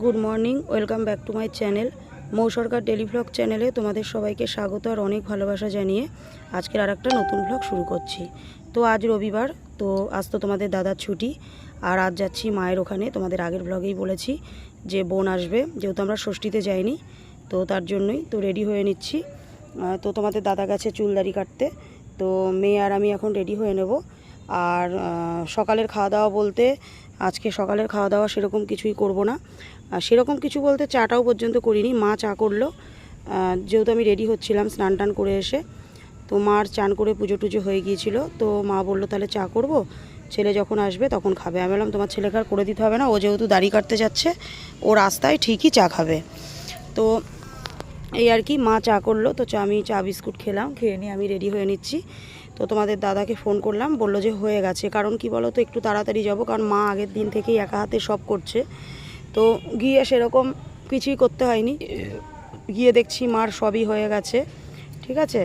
Good morning welcome back to my channel Mou Sarkar daily vlog চ্যানেলে তোমাদের সবাইকে স্বাগত আর অনেক ভালোবাসা জানিয়ে আজকের আর একটা নতুন ভ্লগ শুরু করছি। তো আজ রবিবার, তো আজ তো তোমাদের দাদার ছুটি, আর আজ যাচ্ছি মায়ের ওখানে। তোমাদের আগের ভ্লগেই বলেছি যে বোন আসবে, যেহেতু আমরা ষষ্ঠীতে যাইনি, তো তার জন্যই তো রেডি হয়ে নিচ্ছি। তো তোমাদের দাদা গেছে চুল দাড়ি কাটতে, তো মেয়ে আর আমি এখন রেডি হয়ে নেব। আর সকালের খাওয়া দাওয়া বলতে আজকে সকালের খাওয়া দাওয়া সেরকম কিছুই করব না। সেরকম কিছু বলতে চাটাও পর্যন্ত করিনি, মা চা করল। যেহেতু আমি রেডি হচ্ছিলাম স্নান টান করে এসে, তো মার চান করে পুজো টুজো হয়ে গিয়েছিল, তো মা বলল, তাহলে চা করব? ছেলে যখন আসবে তখন খাবে। আমি বললাম, তোমার ছেলেকে আর করে দিতে হবে না, ও যেহেতু দাড়ি কাটতে যাচ্ছে, ও রাস্তায় ঠিকই চা খাবে। তো এই আর কি, মা চা করল, তো চা আমি চা বিস্কুট খেলাম, খেয়ে নিয়ে আমি রেডি হয়ে নিচ্ছি। তো তোমাদের দাদাকে ফোন করলাম, বলল যে হয়ে গেছে। কারণ কি বলো তো একটু তাড়াতাড়ি যাব, কারণ মা আগের দিন থেকেই একা হাতে সব করছে। তো গিয়ে সেরকম কিছুই করতে হয়নি। গিয়ে দেখছি মার সবই হয়ে গেছে, ঠিক আছে?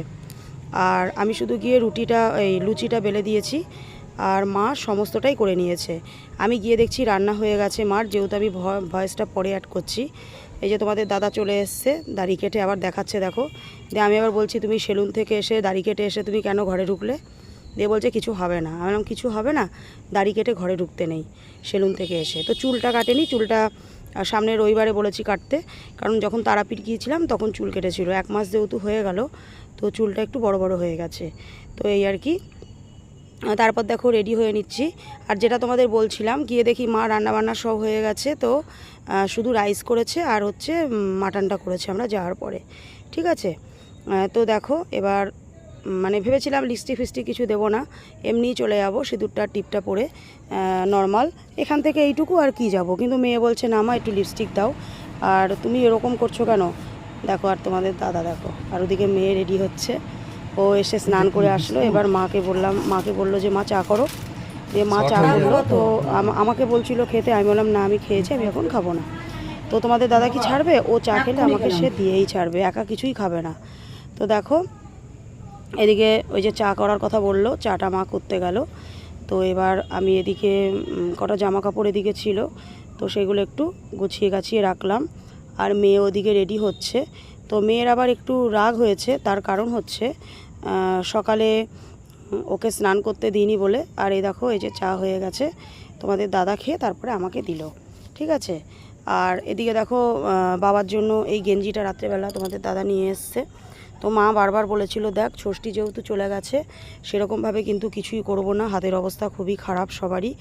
আর আমি শুধু গিয়ে রুটিটা, এই লুচিটা বেলে দিয়েছি, আর মা সমস্তটাই করে নিয়েছে। আমি গিয়ে দেখছি রান্না হয়ে গেছে মার, যেহেতু আমি ভয়েসটা পরে অ্যাড করছি। এই যে তোমাদের দাদা চলে এসছে, দাড়ি কেটে আবার দেখাচ্ছে, দেখো। দিয়ে আমি আবার বলছি, তুমি সেলুন থেকে এসে দাড়ি কেটে এসে তুমি কেন ঘরে ঢুকলে? দিয়ে বলছে, কিছু হবে না। আমি কিছু হবে না? দাড়ি কেটে ঘরে ঢুকতে নেই, সেলুন থেকে এসে। তো চুলটা কাটেনি, চুলটা সামনে রবিবারে বলেছি কাটতে, কারণ যখন তারাপীঠ গিয়েছিলাম তখন চুল কেটেছিল। এক মাস যেহেতু হয়ে গেল, তো চুলটা একটু বড় বড় হয়ে গেছে। তো এই আর কি তারপর দেখো রেডি হয়ে নিচ্ছি। আর যেটা তোমাদের বলছিলাম, গিয়ে দেখি মা রান্নাবান্না সব হয়ে গেছে, তো শুধু রাইস করেছে আর হচ্ছে মাটনটা করেছে আমরা যাওয়ার পরে। ঠিক আছে? তো দেখো, এবার মানে ভেবেছিলাম লিস্টি ফিস্টি কিছু দেবো না, এমনিই চলে যাব সিঁদুরটা টিপটা পরে নর্মাল এখান থেকে এইটুকু আর কি যাব? কিন্তু মেয়ে বলছে, না মা, একটু লিপস্টিক দাও। আর তুমি এরকম করছ কেন? দেখো, আর তোমাদের দাদা দেখো, আর ওদিকে মেয়ে রেডি হচ্ছে। ও এসে স্নান করে আসলো। এবার মাকে বললাম মাকে বলল যে মা চা করো। যে মা চা করল তো। আমাকে বলছিল খেতে। আমি বললাম না আমি খেয়েছি আমি এখন খাব না। তো তোমাদের দাদা কি ছাড়বে? ও চা খেলে আমাকে সে দিয়েই ছাড়বে একা কিছুই খাবে না। তো দেখো এদিকে ওই যে চা করার কথা বলল চাটা মা করতে গেল। তো এবার আমি এদিকে কটা জামা কাপড় এদিকে ছিল তো সেগুলো একটু গুছিয়ে গাছিয়ে রাখলাম। আর মেয়ে ওদিকে রেডি হচ্ছে। তো মেয়ের আবার একটু রাগ হয়েছে তার কারণ হচ্ছে সকালে ওকে স্নান করতে দিইনি বলে, আর এই দেখো, এই যে চা হয়ে গেছে, তোমাদের দাদা খেয়ে তারপরে আমাকে দিল, ঠিক আছে? আর এদিকে দেখো বাবার জন্য এই গেঞ্জিটা রাত্রেবেলা তোমাদের দাদা নিয়ে এসছে। তো মা বারবার বলেছিল, দেখ, ষষ্ঠী যেহেতু চলে গেছে, সেরকমভাবে কিন্তু কিছুই করব না, হাতের অবস্থা খুবই খারাপ সবারই।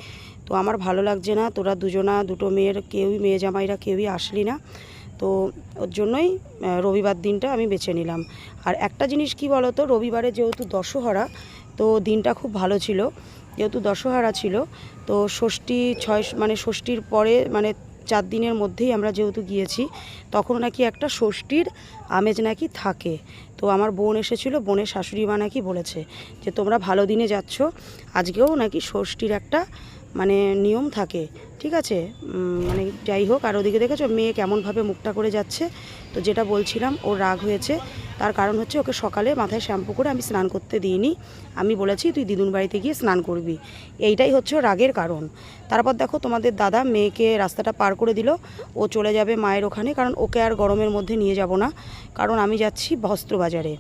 তো আমার ভালো লাগছে না, তোরা দুজনা, দুটো মেয়ের, কেউই মেয়ে জামাইরা কেউই আসলি না। তো ওর জন্যই রবিবার দিনটা আমি বেছে নিলাম। আর একটা জিনিস কি বলো তো রবিবারে যেহেতু দশহরা, তো দিনটা খুব ভালো ছিল। যেহেতু দশহরা ছিল, তো ষষ্ঠী ছয় মানে ষষ্ঠীর পরে মানে চার দিনের মধ্যেই আমরা যেহেতু গিয়েছি, তখন নাকি একটা ষষ্ঠীর আমেজ নাকি থাকে। তো আমার বোন এসেছিল, বোনের শাশুড়ি মা নাকি বলেছে যে, তোমরা ভালো দিনে যাচ্ছ, আজকেও নাকি ষষ্ঠীর একটা মানে নিয়ম থাকে, ঠিক আছে? মানে যাই হোক, আর ওদিকে দেখেছ, মেয়ে কেমনভাবে মুখটা করে যাচ্ছে? তো যেটা বলছিলাম, ওর রাগ হয়েছে। তার কারণ হচ্ছে, ওকে সকালে মাথায় শ্যাম্পু করে আমি স্নান করতে দিইনি। আমি বলেছি, তুই দিদুন বাড়িতে গিয়ে স্নান করবি। এইটাই হচ্ছে রাগের কারণ। তারপর দেখো, তোমাদের দাদা মেয়েকে রাস্তাটা পার করে দিল। ও চলে যাবে মায়ের ওখানে, কারণ ওকে আর গরমের মধ্যে নিয়ে যাব না। কারণ আমি যাচ্ছি বস্ত্র বাজারে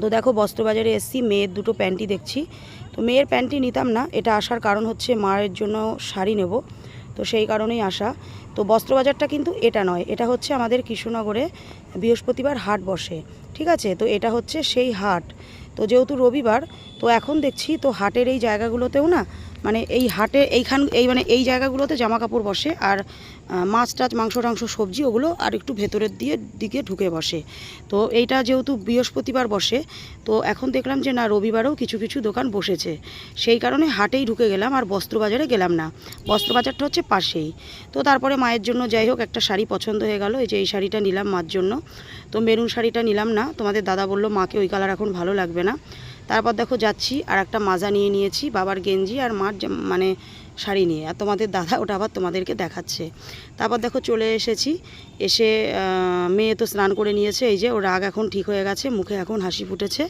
তো দেখো, বস্ত্রবাজারে এসছি, মেয়ের দুটো প্যান্টি দেখছি। তো মেয়ের প্যান্টি নিতাম না, এটা আসার কারণ হচ্ছে মায়ের জন্য শাড়ি নেব, তো সেই কারণেই আসা। তো বস্ত্রবাজারটা কিন্তু এটা নয়, এটা হচ্ছে আমাদের কৃষ্ণনগরে বৃহস্পতিবার হাট বসে, ঠিক আছে? তো এটা হচ্ছে সেই হাট। তো যেহেতু রবিবার, তো এখন দেখছি তো হাটের এই জায়গাগুলোতেও না মানে এই হাটে এইখান, এই মানে এই জায়গাগুলোতে জামা কাপড় বসে আর মাছ টাছ, মাংস টাংস, সবজি ওগুলো আর একটু ভেতরের দিয়ে, দিকে ঢুকে বসে। তো এইটা যেহেতু বৃহস্পতিবার বসে, তো এখন দেখলাম যে না, রবিবারেও কিছু কিছু দোকান বসেছে। সেই কারণে হাটেই ঢুকে গেলাম আর বস্ত্রবাজারে গেলাম না। বস্ত্রবাজারটা হচ্ছে পাশেই। তো তারপরে মায়ের জন্য যাই হোক, একটা শাড়ি পছন্দ হয়ে গেল। এই যে এই শাড়িটা নিলাম মার জন্য। তো মেরুন শাড়িটা নিলাম না। তোমাদের দাদা বলল, মাকে ওই কালার এখন ভালো লাগবে না। তারপর দেখো যাচ্ছি, আর একটা মাজা নিয়ে নিয়েছি, বাবার গেঞ্জি আর মার মানে শাড়ি নিয়ে, আর তোমাদের দাদা ওটা আবার তোমাদেরকে দেখাচ্ছে। তারপর দেখো চলে এসেছি, এসে মেয়ে তো স্নান করে নিয়েছে, এই যে ও রাগ এখন ঠিক হয়ে গেছে, মুখে এখন হাসি ফুটেছে।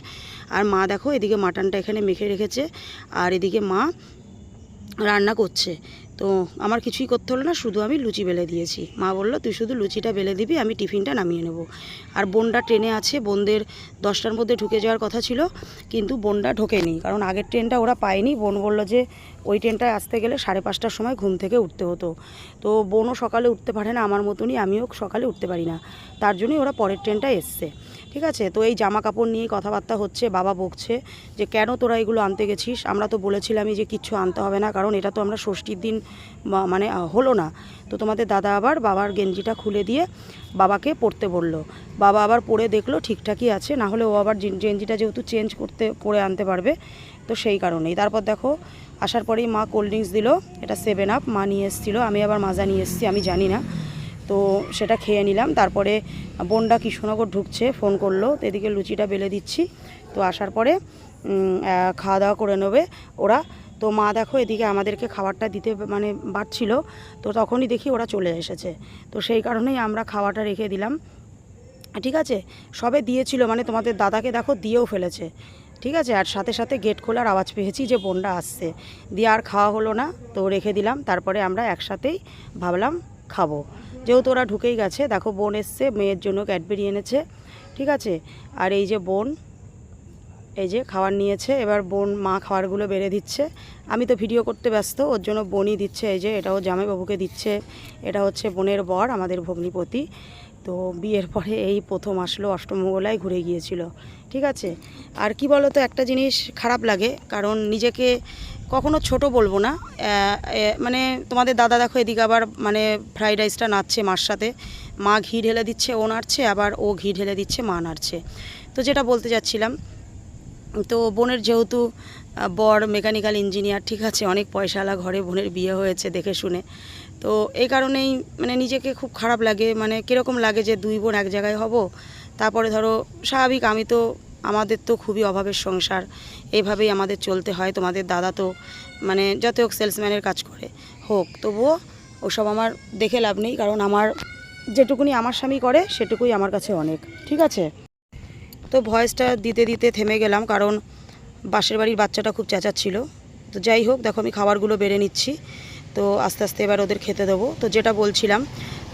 আর মা দেখো এদিকে মাটনটা এখানে মেখে রেখেছে, আর এদিকে মা রান্না করছে। তো আমার কিছুই করতে হলো না, শুধু আমি লুচি বেলে দিয়েছি। মা বলল, তুই শুধু লুচিটা বেলে দিবি, আমি টিফিনটা নামিয়ে নেব। আর বোনটা ট্রেনে আছে, বোনদের দশটার মধ্যে ঢুকে যাওয়ার কথা ছিল, কিন্তু বোনটা ঢোকেনি, কারণ আগের ট্রেনটা ওরা পায়নি। বোন বলল যে, ওই ট্রেনটায় আসতে গেলে সাড়ে পাঁচটার সময় ঘুম থেকে উঠতে হতো। তো বোনও সকালে উঠতে পারে না, আমার মতনই আমিও সকালে উঠতে পারি না। তার জন্যই ওরা পরের ট্রেনটা এসছে, ঠিক আছে? তো এই জামা কাপড় নিয়ে কথাবার্তা হচ্ছে, বাবা বকছে যে, কেন তোরা এগুলো আনতে গেছিস? আমরা তো বলেছিলামই যে, কিচ্ছু আনতে হবে না, কারণ এটা তো আমরা ষষ্ঠীর দিন মানে হলো না। তো তোমাদের দাদা আবার বাবার গেঞ্জিটা খুলে দিয়ে বাবাকে পরতে বলল। বাবা আবার পরে দেখল ঠিকঠাকই আছে, না হলে ও আবার গেঞ্জিটা যেহেতু চেঞ্জ করতে, পরে আনতে পারবে, তো সেই কারণেই। তারপর দেখো, আসার পরেই মা কোল্ড ড্রিঙ্কস দিল, এটা সেভেন আপ, মা নিয়ে এসেছিল, আমি আবার মাজা নিয়ে এসেছি, আমি জানি না। তো সেটা খেয়ে নিলাম, তারপরে বোনটা কৃষ্ণনগর ঢুকছে, ফোন করল, তো এদিকে লুচিটা বেলে দিচ্ছি। তো আসার পরে খাওয়া দাওয়া করে নেবে, ওরা তো মা দেখো এদিকে আমাদেরকে খাবারটা দিতে মানে বাড়ছিল, তো তখনই দেখি ওরা চলে এসেছে। তো সেই কারণেই আমরা খাওয়াটা রেখে দিলাম। ঠিক আছে? সবে দিয়েছিল মানে তোমাদের দাদাকে দেখো দিয়েও ফেলেছে। ঠিক আছে? আর সাথে সাথে গেট খোলার আওয়াজ পেয়েছি যে বোনটা আসছে। দিয়ে আর খাওয়া হলো না, তো রেখে দিলাম। তারপরে আমরা একসাথেই ভাবলাম খাব। যেহেতু ওরা ঢুকেই গেছে, দেখো বোন এসছে, মেয়ের জন্য ক্যাডবেরি এনেছে। ঠিক আছে? আর এই যে বোন এই যে খাবার নিয়েছে, এবার বোন মা খাবারগুলো বেড়ে দিচ্ছে। আমি তো ভিডিও করতে ব্যস্ত, ওর জন্য বোনই দিচ্ছে, এই যে এটাও জামাইবাবুকে দিচ্ছে। এটা হচ্ছে বোনের বর, আমাদের ভগ্নিপতি। তো বিয়ের পরে এই প্রথম আসলো অষ্টমঙ্গলায় ঘুরে গিয়েছিল, ঠিক আছে? আর কি বলো তো একটা জিনিস খারাপ লাগে, কারণ নিজেকে কখনো ছোট বলব না। মানে তোমাদের দাদা দেখো এদিকে আবার মানে ফ্রাইড রাইসটা নাড়ছে মার সাথে। মা ঘি ঢেলে দিচ্ছে, ও নাড়ছে, আবার ও ঘি ঢেলে দিচ্ছে, মা নাড়ছে। তো যেটা বলতে যাচ্ছিলাম তো বোনের যেহেতু বর মেকানিক্যাল ইঞ্জিনিয়ার, ঠিক আছে, অনেক পয়সাওয়ালা ঘরে বোনের বিয়ে হয়েছে দেখে শুনে। তো এই কারণেই মানে নিজেকে খুব খারাপ লাগে মানে কীরকম লাগে যে দুই বোন এক জায়গায় হব? তারপরে ধরো, স্বাভাবিক আমি তো, আমাদের তো খুবই অভাবের সংসার এইভাবেই আমাদের চলতে হয়, তোমাদের দাদা তো মানে যত হোক সেলসম্যানের কাজ করে হোক, তবুও ওসব আমার দেখে লাভ নেই, কারণ আমার যেটুকুনি আমার স্বামী করে, সেটুকুই আমার কাছে অনেক, ঠিক আছে? তো ভয়েসটা দিতে দিতে থেমে গেলাম, কারণ বাসের বাড়ির বাচ্চাটা খুব চেঁচাচ্ছিল। তো যাই হোক, দেখো আমি খাবারগুলো বেড়ে নিচ্ছি, তো আস্তে আস্তে এবার ওদের খেতে দেবো। তো যেটা বলছিলাম,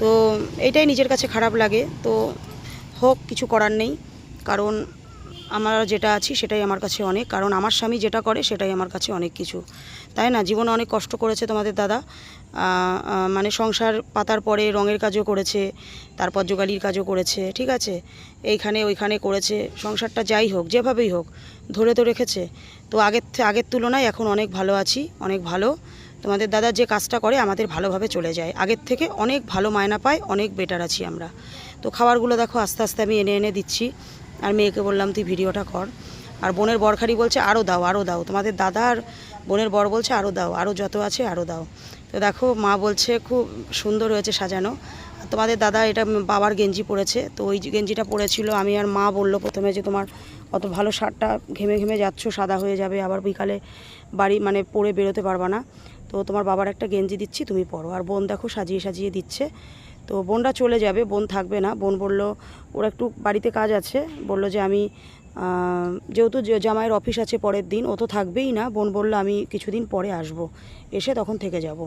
তো এটাই নিজের কাছে খারাপ লাগে। তো হোক, কিছু করার নেই, কারণ আমরা যেটা আছি সেটাই আমার কাছে অনেক, কারণ আমার স্বামী যেটা করে সেটাই আমার কাছে অনেক কিছু। তাই না? জীবনে অনেক কষ্ট করেছে তোমাদের দাদা। মানে সংসার পাতার পরে রঙের কাজও করেছে, তারপর যোগালির কাজও করেছে, ঠিক আছে? এইখানে ওইখানে করেছে, সংসারটা যাই হোক, যেভাবেই হোক, ধরে তো রেখেছে। তো আগের আগের তুলনায় এখন অনেক ভালো আছি, অনেক ভালো। তোমাদের দাদা যে কাজটা করে আমাদের ভালোভাবে চলে যায়। আগের থেকে অনেক ভালো মায়না পায়, অনেক বেটার আছি আমরা। তো খাবারগুলো দেখো আস্তে আস্তে আমি এনে এনে দিচ্ছি। আর মেয়েকে বললাম, তুই ভিডিওটা কর। আর বোনের বরখারি বলছে আরও দাও আরও দাও। তোমাদের দাদা আর বোনের বর বলছে আরও দাও আরও যত আছে আরও দাও। তো দেখো, মা বলছে, খুব সুন্দর হয়েছে সাজানো। তোমাদের দাদা, এটা বাবার গেঞ্জি পরেছে। তো ওই গেঞ্জিটা পরেছিল, আমি আর মা বলল প্রথমে যে, তোমার অত ভালো শার্টটা ঘেমে ঘেমে যাচ্ছ, সাদা হয়ে যাবে, আবার বিকালে বাড়ি মানে পরে বেরোতে পারবা না। তো তোমার বাবার একটা গেঞ্জি দিচ্ছি, তুমি পরো। আর বোন দেখো, সাজিয়ে সাজিয়ে দিচ্ছে। তো বোনরা চলে যাবে, বোন থাকবে না। বোন বলল, ওর একটু বাড়িতে কাজ আছে। বলল যে, আমি যেহেতু জামাইয়ের অফিস আছে পরের দিন, ও তো থাকবেই না। বোন বলল, আমি কিছুদিন পরে আসব, এসে তখন থেকে যাব।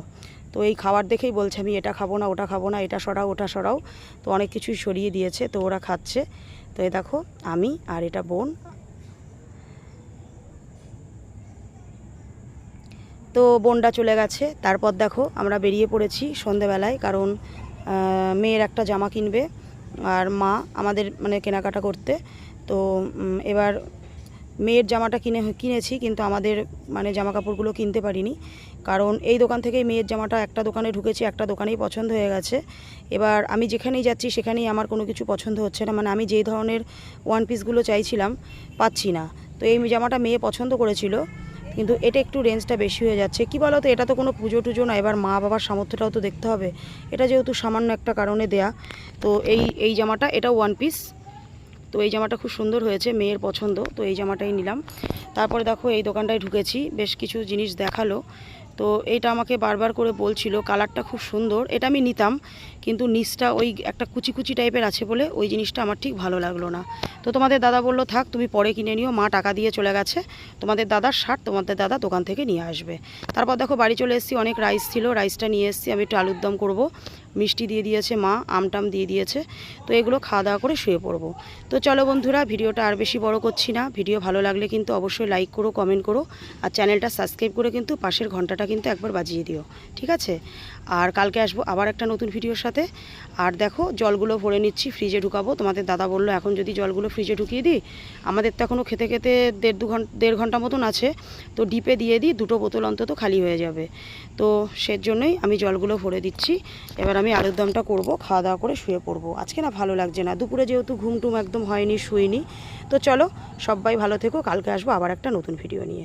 তো এই খাবার দেখেই বলছে, আমি এটা খাব না, ওটা খাব না, এটা সরাও, ওটা সরাও। তো অনেক কিছুই সরিয়ে দিয়েছে, তো ওরা খাচ্ছে। তো এ দেখো, আমি আর এটা বোন। তো বোনটা চলে গেছে। তারপর দেখো, আমরা বেরিয়ে পড়েছি সন্ধেবেলায়, কারণ মেয়ের একটা জামা কিনবে আর মা আমাদের মানে কেনাকাটা করতে। তো এবার মেয়ের জামাটা কিনে, কিনেছি কিন্তু আমাদের মানে জামা কাপড়গুলো কিনতে পারিনি। কারণ এই দোকান থেকেই মেয়ের জামাটা একটা দোকানে ঢুকেছি, একটা দোকানেই পছন্দ হয়ে গেছে। এবার আমি যেখানেই যাচ্ছি সেখানেই আমার কোনো কিছু পছন্দ হচ্ছে না। মানে আমি যেই ধরনের ওয়ান পিসগুলো চাইছিলাম পাচ্ছি না। তো এই জামাটা মেয়ে পছন্দ করেছিল। কিন্তু এটা একটু রেঞ্জটা বেশি হয়ে যাচ্ছে। কি বলো তো এটা তো কোনো পুজো টুজো না, এবার মা বাবার সামর্থ্যটাও তো দেখতে হবে। এটা যেহেতু সামান্য একটা কারণে দেয়া, তো এই এই জামাটা, এটা ওয়ান পিস তো এই জামাটা খুব সুন্দর হয়েছে, মেয়ের পছন্দ, তো এই জামাটাই নিলাম। তারপরে দেখো এই দোকানটায় ঢুকেছি, বেশ কিছু জিনিস দেখাল। তো এটা আমাকে বারবার করে বলছিল, কালারটা খুব সুন্দর। এটা আমি নিতাম, কিন্তু নিচটা ওই একটা কুচি কুচি টাইপের আছে বলে ওই জিনিসটা আমার ঠিক ভালো লাগল না। তো তোমাদের দাদা বলল, থাক, তুমি পরে কিনে নিও, মা টাকা দিয়ে চলে গেছে। তোমাদের দাদার শার্ট তোমাদের দাদা দোকান থেকে নিয়ে আসবে। তারপর দেখো বাড়ি চলে এসেছি, অনেক রাইস ছিল রাইসটা নিয়ে এসেছি, আমি একটু আলুর দম করব। মিষ্টি দিয়ে দিয়েছে মা, আমটাম দিয়ে দিয়েছে। তো এগুলো খাওয়া দাওয়া করে শুয়ে পড়ব। তো চলো বন্ধুরা, ভিডিওটা আর বেশি বড় করছি না। ভিডিও ভালো লাগলে কিন্তু অবশ্যই লাইক করো কমেন্ট করো। আর চ্যানেলটা সাবস্ক্রাইব করে কিন্তু পাশের ঘন্টাটা কিন্তু একবার বাজিয়ে দিও। ঠিক আছে? আর কালকে আসব আবার একটা নতুন ভিডিওর সাথে। আর দেখো, জলগুলো ভরে নিচ্ছি ফ্রিজে ঢুকাবো। তোমাদের দাদা বলল, এখন যদি জলগুলো ফ্রিজে ঢুকিয়ে দিই, আমাদের তো এখনও খেতে খেতে দেড় দু ঘণ্টা, দেড় ঘণ্টা মতন আছে। তো ডিপে দিয়ে দিই, দুটো বোতল অন্তত খালি হয়ে যাবে। তো সের জন্যই আমি জলগুলো ভরে দিচ্ছি। এবার আমি আলুর দমটা করব, খাওয়া দাওয়া করে শুয়ে পড়ব। আজকে না ভালো লাগছে না। দুপুরে যেহেতু ঘুমটুম একদম হয়নি, শুইনি। তো চলো, সবাই ভালো থেকো। কালকে আসব আবার একটা নতুন ভিডিও নিয়ে।